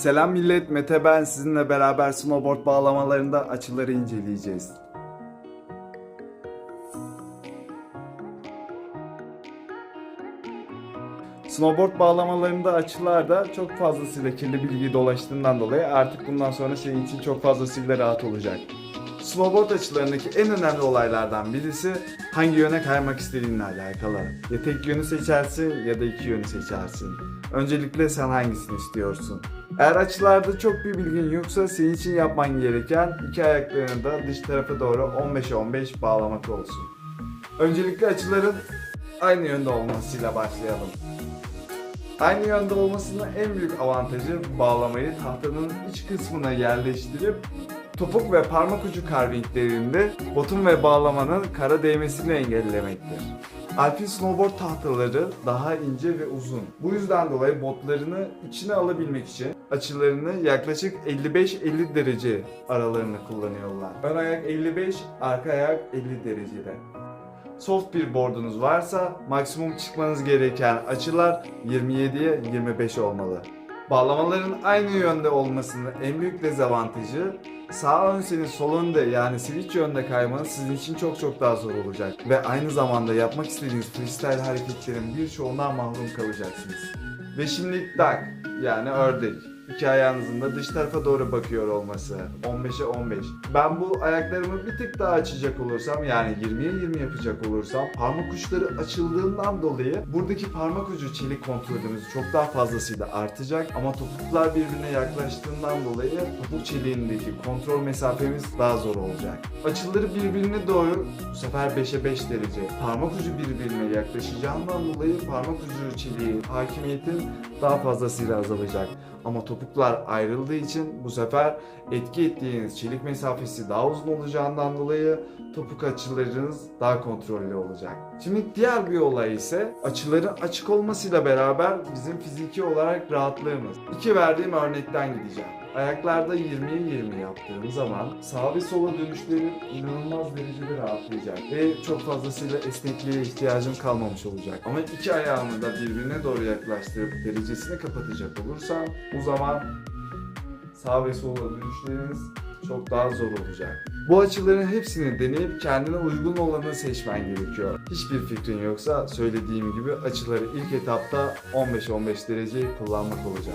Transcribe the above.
Selam millet, Mete ben sizinle beraber snowboard bağlamalarında açıları inceleyeceğiz. Snowboard bağlamalarında açılarda çok fazlasıyla kirli bilgi dolaştığından dolayı artık bundan sonra senin için çok fazlasıyla rahat olacak. Snowboard açılarındaki en önemli olaylardan birisi hangi yöne kaymak istediğinle alakalı. Ya tek yönü seçersin ya da iki yönü seçersin. Öncelikle sen hangisini istiyorsun? Eğer açılarda çok bir bilgin yoksa senin için yapman gereken iki ayaklarını da dış tarafa doğru 15'e 15 bağlamak olsun. Öncelikle açıların aynı yönde olmasıyla başlayalım. Aynı yönde olmasının en büyük avantajı bağlamayı tahtanın iç kısmına yerleştirip topuk ve parmak ucu carvinglerinde botun ve bağlamanın kara değmesini engellemektir. Alpin snowboard tahtaları daha ince ve uzun. Bu yüzden dolayı botlarını içine alabilmek için açılarını yaklaşık 55-50 derece aralarında kullanıyorlar. Ön ayak 55, arka ayak 50 derecede. Soft bir boardunuz varsa maksimum çıkmanız gereken açılar 27'ye 25 olmalı. Bağlamaların aynı yönde olmasının en büyük dezavantajı sağ ön senin sol önde yani switch yönde kaymanız sizin için çok çok daha zor olacak. Ve aynı zamanda yapmak istediğiniz freestyle hareketlerin birçoğundan mahrum kalacaksınız. Ve şimdi duck yani ördek. İki ayağınızın da dış tarafa doğru bakıyor olması. 15'e 15. Ben bu ayaklarımı bir tık daha açacak olursam yani 20'ye 20 yapacak olursam parmak uçları açıldığından dolayı buradaki parmak ucu çelik kontrolümüz çok daha fazlasıyla artacak ama topuklar birbirine yaklaştığından dolayı topuk çeliğindeki kontrol mesafemiz daha zor olacak. Açıları birbirine doğru bu sefer 5'e 5 derece. Parmak ucu birbirine yaklaşacağından dolayı parmak ucu çeliği hakimiyetin daha fazlasıyla azalacak. Ama topuklar ayrıldığı için bu sefer etki ettiğiniz çelik mesafesi daha uzun olacağından dolayı topuk açılarınız daha kontrollü olacak. Şimdi diğer bir olay ise açıların açık olmasıyla beraber bizim fiziki olarak rahatlığımız. İki verdiğim örnekten gideceğim. Ayaklarda 20'ye 20 yaptığım zaman sağ ve sola dönüşlerim inanılmaz derecede rahatlayacak ve çok fazlasıyla esnekliğe ihtiyacım kalmamış olacak. Ama iki ayağımı da birbirine doğru yaklaştırıp derecesini kapatacak olursam o zaman sağ ve sola dönüşleriniz çok daha zor olacak. Bu açıların hepsini deneyip kendine uygun olanı seçmen gerekiyor. Hiçbir fikrin yoksa söylediğim gibi açıları ilk etapta 15-15 derece kullanmak olacak.